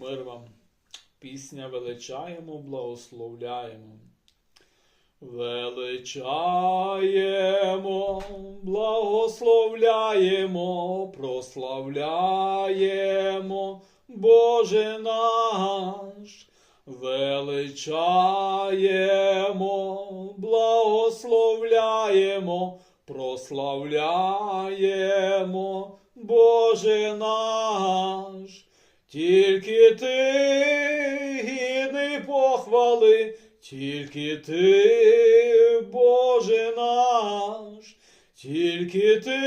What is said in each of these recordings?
Мир вам. Пісня величаємо, благословляємо. Величаємо, благословляємо, прославляємо, Боже наш. Величаємо, благословляємо, прославляємо, Боже наш. Тільки ти гідний похвали, тільки ти, Боже наш, тільки ти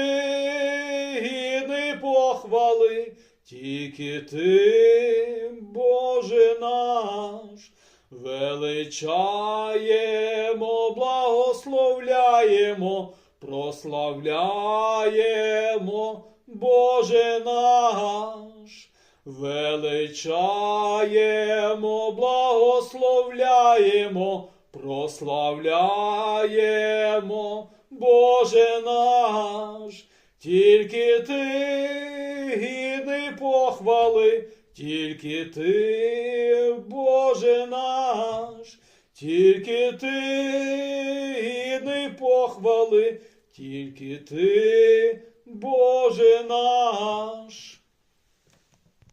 гідний похвали, тільки ти, Боже наш, величаємо, благословляємо, прославляємо, Боже наш. Величаємо, благословляємо, прославляємо, Боже наш, тільки ти гідний похвали, тільки ти, Боже наш, тільки ти гідний похвали, тільки ти, Боже наш.